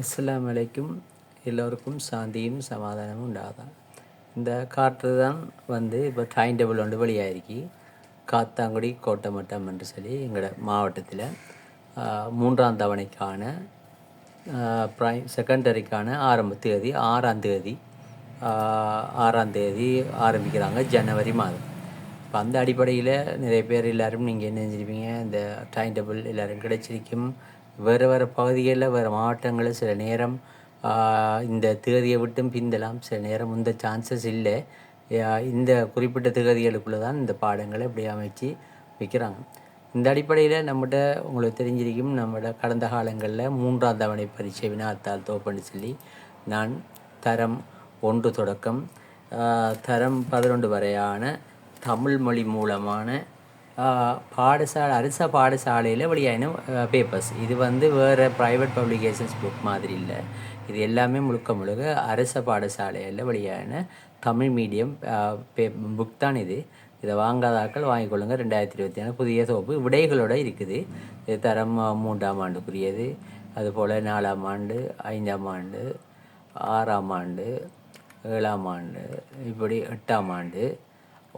அஸ்லாம் வலைக்கும் எல்லோருக்கும் சாந்தியும் சமாதானமும் உண்டாதான் இந்த காற்று தான் வந்து இப்போ டைம் டேபிள் ஒன்று வெளியாகிருக்கு காத்தாங்குடி கோட்டமட்டம் என்று சொல்லி எங்களோட மாவட்டத்தில் மூன்றாம் தவணைக்கான ப்ரை செகண்டரிக்கான ஆரம்ப தேதி ஆறாம் தேதி ஆறாம் தேதி ஆரம்பிக்கிறாங்க ஜனவரி மாதம். இப்போ அந்த அடிப்படையில் நிறைய பேர் எல்லோரும் நீங்கள் என்ன செஞ்சிருப்பீங்க இந்த டைம் டேபிள் எல்லோரும் கிடைச்சிருக்கும். வேறு வேறு பகுதிகளில் வேறு மாவட்டங்களில் சில நேரம் இந்த தேதியை விட்டும் பிந்தலாம் சில நேரம் இந்த சான்சஸ் இல்லை. இந்த குறிப்பிட்ட தேதிகளுக்குள்ளே தான் இந்த பாடங்களை இப்படி அமைச்சு வைக்கிறாங்க. இந்த அடிப்படையில் நம்மகிட்ட உங்களுக்கு தெரிஞ்சிருக்கும் நம்மட கடந்த காலங்களில் மூன்றாம் தவணை பரீட்சை வினாத்தால் தோப்பன்னு சொல்லி நான் தரம் ஒன்று தொடக்கம் தரம் பதினொன்று வரையான தமிழ் மொழி மூலமான பாடசாலை அரச பாடசாலையில் வெளியான பேப்பர்ஸ் இது வந்து வேறு ப்ரைவேட் பப்ளிகேஷன்ஸ் புக் மாதிரி இல்லை. இது எல்லாமே முழுக்க முழுக்க அரச பாடசாலையில் வெளியான தமிழ் மீடியம் பே புக் தான் இது. இதை வாங்காதாக்கள் வாங்கிக்கொள்ளுங்க ரெண்டாயிரத்தி இருபத்தி ஆறு புதிய தொகுப்பு விடைகளோட இருக்குது. இது தரம் மூன்றாம் ஆண்டுக்குரியது. அதுபோல் நாலாம் ஆண்டு ஐந்தாம் ஆண்டு ஆறாம் ஆண்டு ஏழாம் ஆண்டு இப்படி எட்டாம் ஆண்டு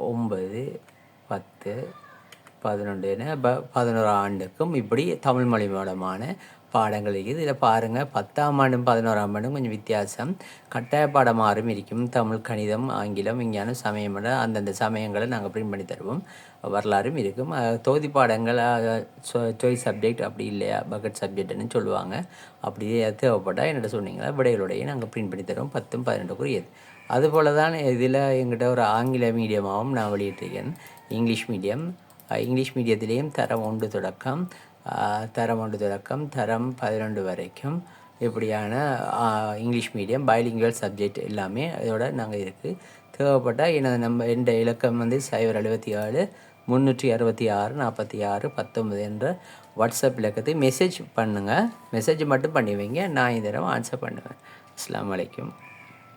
ஒன்பது பத்து பதினொன்று ப பதினோரு ஆண்டுக்கும் இப்படி தமிழ் மொழி மூலமான பாடங்கள் இருக்குது. இதில் பாருங்கள் பத்தாம் ஆண்டும் பதினோராம் ஆண்டும் கொஞ்சம் வித்தியாசம். கட்டாய பாடமாறும் இருக்கும். தமிழ் கணிதம் ஆங்கிலம் விஞ்ஞானம் சமயம் அந்தந்த சமயங்களை நாங்கள் பிரிண்ட் பண்ணி தருவோம். வரலாறும் இருக்கும். தொகுதி பாடங்கள் சாய்ஸ் சப்ஜெக்ட் அப்படி இல்லையா? பக்கெட் சப்ஜெக்ட்னு சொல்லுவாங்க. அப்படியே தேவைப்பட்டால் என்னோட சொன்னீங்களா விடைகளுடைய நாங்கள் பிரிண்ட் பண்ணி தருவோம். பத்தும் பதினெட்டுக்குரியது அதுபோல தான் இதில் எங்கிட்ட ஒரு ஆங்கில மீடியமாகவும் நான் வெளியிட்டிருக்கேன். இங்கிலீஷ் மீடியம் இங்கிலீஷ் மீடியத்திலேயும் தரம் ஒன்று தொடக்கம் தரம் ஒன்று தொடக்கம் தரம் பதினொன்று வரைக்கும் இப்படியான இங்கிலீஷ் மீடியம் பைலிங்குவல் சப்ஜெக்ட் எல்லாமே இதோட நாங்கள் இருக்குது தேவைப்பட்டால் எனது நம்ம எந்த இலக்கம் வந்து சைபர் எழுபத்தி ஏழு முந்நூற்றி அறுபத்தி ஆறு நாற்பத்தி ஆறு பத்தொம்பது என்ற வாட்ஸ்அப் இலக்கத்தை மெசேஜ் பண்ணுங்கள் மெசேஜ் மட்டும் பண்ணி வைங்க நான் இந்த தடவை ஆன்சர் பண்ணுவேன் அஸ்லாம் வலைக்கம்